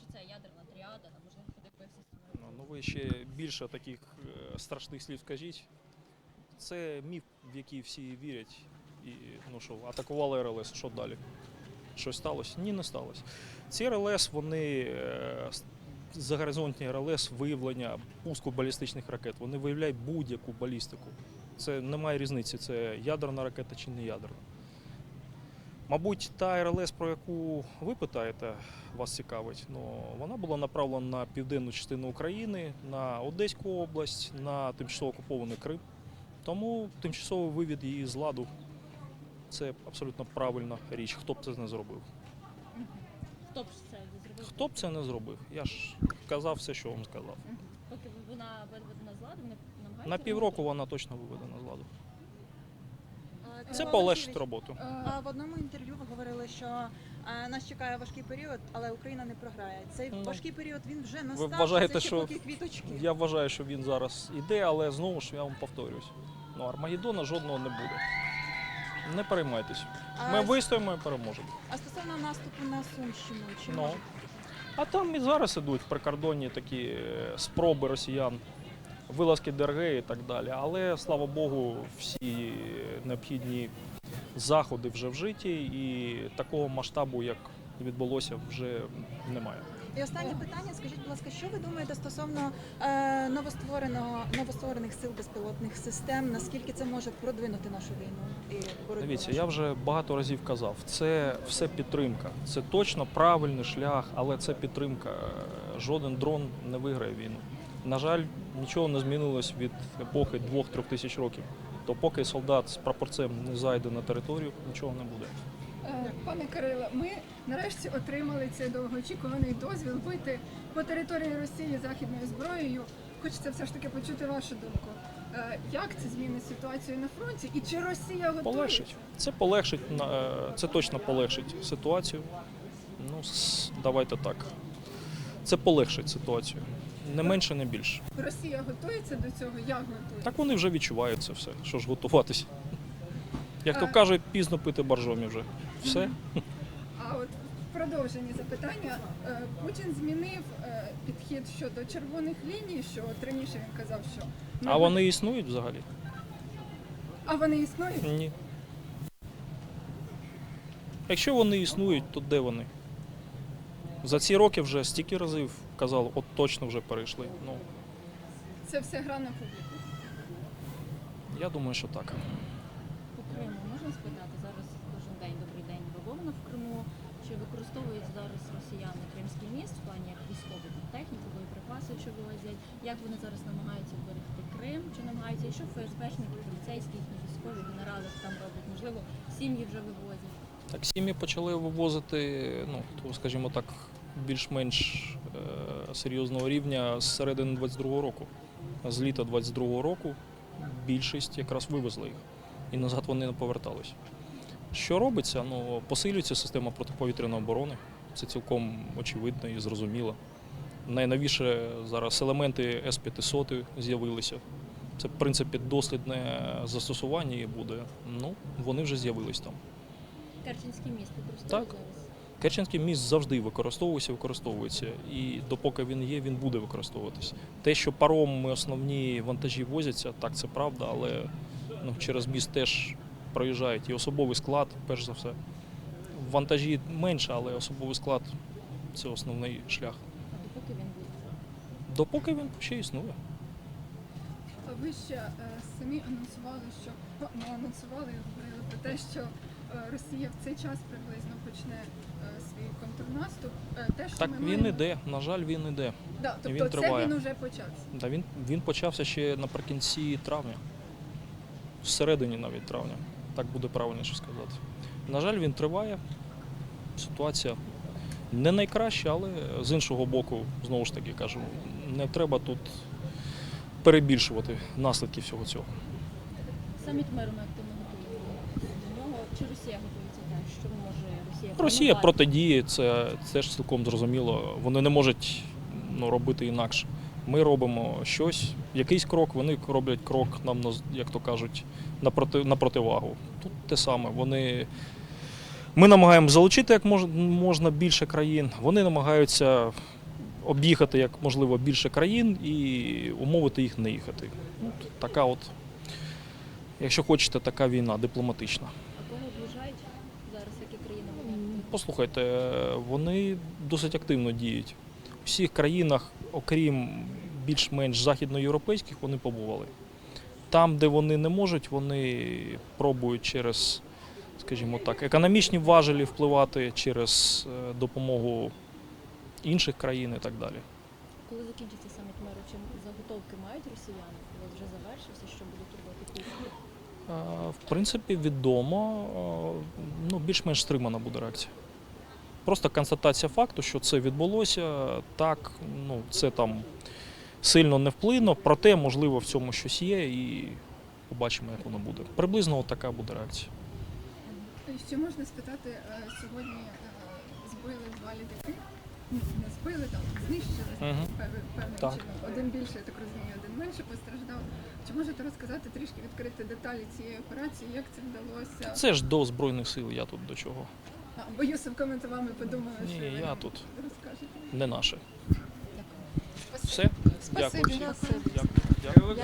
що це ядерна тріада, там можливо подивився. Ну, Ну ви ще більше таких е, страшних слів скажіть. Це міф, в який всі вірять. І ну що, атакували РЛС, що далі? Щось сталося? Ні, не сталося. Ці РЛС, вони е, загоризонтні РЛС виявлення пуску балістичних ракет. Вони виявляють будь-яку балістику. Це немає різниці, це ядерна ракета чи не ядерна. Мабуть, та РЛС, про яку ви питаєте, вас цікавить, ну, вона була направлена на південну частину України, на Одеську область, на тимчасово окупований Крим. Тому тимчасовий вивід її з ладу це абсолютно правильна річ. Хто б це не зробив? Хто б це не зробив? Хто б це не зробив? Я ж казав все, що вам сказав. Поки вона виведена з ладу, вони намагаються. На півроку вона точно виведена з ладу. А, Це полегшить роботу. А в одному інтерв'ю ви говорили, що е, нас чекає важкий період, але Україна не програє. Цей Ну, важкий період він вже настав. чи вважаєте, це ще що поки квіточки? Я вважаю, що він зараз іде, але знову ж я вам повторюсь. Ну, Армагеддона жодного не буде. Не переймайтесь. А, Ми вистоїмо і переможемо. а стосовно наступу на Сумщину, чи Ну. може А там і зараз ідуть в прикордонні такі е, спроби росіян, вилазки ДРГ і так далі. Але слава Богу, всі необхідні заходи вже вжиті, і такого масштабу, як відбулося, вже немає. І останнє питання. Скажіть, будь ласка, що ви думаєте стосовно е, новоствореного новостворених сил безпілотних систем? Наскільки це може продвинути нашу війну і боротьбу? Дивіться, я вже багато разів казав, це все підтримка. Це точно правильний шлях, але це підтримка. Жоден дрон не виграє війну. На жаль, нічого не змінилось від епохи 2-3 тисяч років. То поки солдат з прапорцем не зайде на територію, нічого не буде. Е, Пане Кирило, ми нарешті отримали цей довгоочікуваний дозвіл бити по території Росії західною зброєю. Хочеться все ж таки почути вашу думку. Е, Як це змінить ситуацію на фронті? І чи Росія готується? Полегшить. Це полегшить, е, це точно полегшить ситуацію. Ну, давайте так. Це полегшить ситуацію. Не менше, не більше. Росія готується до цього? Як готується? Так вони вже відчувають це все. Що ж готуватися? Як то Е. кажуть, пізно пити боржомі вже. Все. А от в продовженні запитання е, Путін змінив е, підхід щодо червоних ліній, що от раніше він казав, що А вони існують взагалі? а вони існують. Ні. Якщо вони існують, то де вони? За ці роки вже стільки разів казали, от точно вже перейшли. Ну, Це все гра на публіку. я думаю, що так. По Криму можна спитати зараз кожен день добрий день бавовна в Криму. Чи використовують зараз росіяни Кримський міст в плані як військову там, техніку, боєприпаси, якщо вивозять? Як вони зараз намагаються вберегти Крим? Чи намагаються, і що ФСБшники, поліцейські, їхні військові, генерали там роблять? Можливо, сім'ї вже вивозять. Так, сім'ї почали вивозити, ну, скажімо так, більш-менш е, серйозного рівня з середини 22-го року. З літа 22-го року більшість якраз вивезли їх. І назад вони не повертались. Що робиться? Ну, посилюється система протиповітряної оборони. Це цілком очевидно і зрозуміло. Найновіше зараз елементи С-500 з'явилися. Це, в принципі, дослідне застосування і буде. Ну, вони вже з'явились там. Керченський міст використовують Так. зараз. Керченський міст завжди використовувався, використовується, і допоки він є, він буде використовуватись. Те, що паром основні вантажі возяться, так це правда, але ну, через міст теж проїжджають і особовий склад, перш за все. Вантажі менше, але особовий склад це основний шлях. А допоки він буде. Допоки він ще існує. А ви ще е, самі анонсували, що ну, анонсували, говорили про те, що Росія в цей час приблизно почне е, свій контрнаступ. Е, те, що Так ми він маємо- іде, на жаль, він іде. Да, він тобто це триває. він уже почався. Да, він, він почався ще наприкінці травня, всередині навіть травня. Так буде правильніше сказати. На жаль, він триває. Ситуація не найкраща, але з іншого боку, знову ж таки кажу, не треба тут перебільшувати наслідки всього цього. Саміт миру ми активно. Чи Росія готується теж? Що може Росія? Росія планувати? протидіє, це теж цілком зрозуміло. Вони не можуть ну, робити інакше. Ми робимо щось, якийсь крок, вони роблять крок нам, на як то кажуть, на, проти, на противагу. Тут те саме. Вони Ми намагаємося залучити як мож- можна більше країн. Вони намагаються об'їхати як можливо більше країн і умовити їх не їхати. Ну, така от, якщо хочете, така війна дипломатична. Об'їжджають зараз, які країни вони? Послухайте, вони досить активно діють. У всіх країнах, окрім більш-менш західноєвропейських, вони побували. Там, де вони не можуть, вони пробують через, скажімо так, економічні важелі впливати через е, допомогу інших країн і так далі. Коли закінчиться саміт миру, чи заготовки мають росіяни? Коли вже завершився, що будуть робити В принципі, відомо, е, ну, більш-менш стримана буде реакція. Просто констатація факту, що це відбулося, так, ну, це там сильно не вплине, проте, можливо, в цьому щось є і побачимо, як воно буде. Приблизно така буде реакція. Ще можна спитати, е, сьогодні е, збили два літаки. Не збили, там знищили Мгм. пев- певним Так. чином. Один більше, я так розумію, один менше постраждав. Чи можете розказати трішки відкрити деталі цієї операції? Як це вдалося? Це ж до Збройних сил, я тут до чого. А, бо Юсиф коментував, ми подумали, Ні, що ви я тут. розкажете. не наше. Спасибі. Все? Дякую. Дякую. Дякую. Дякую.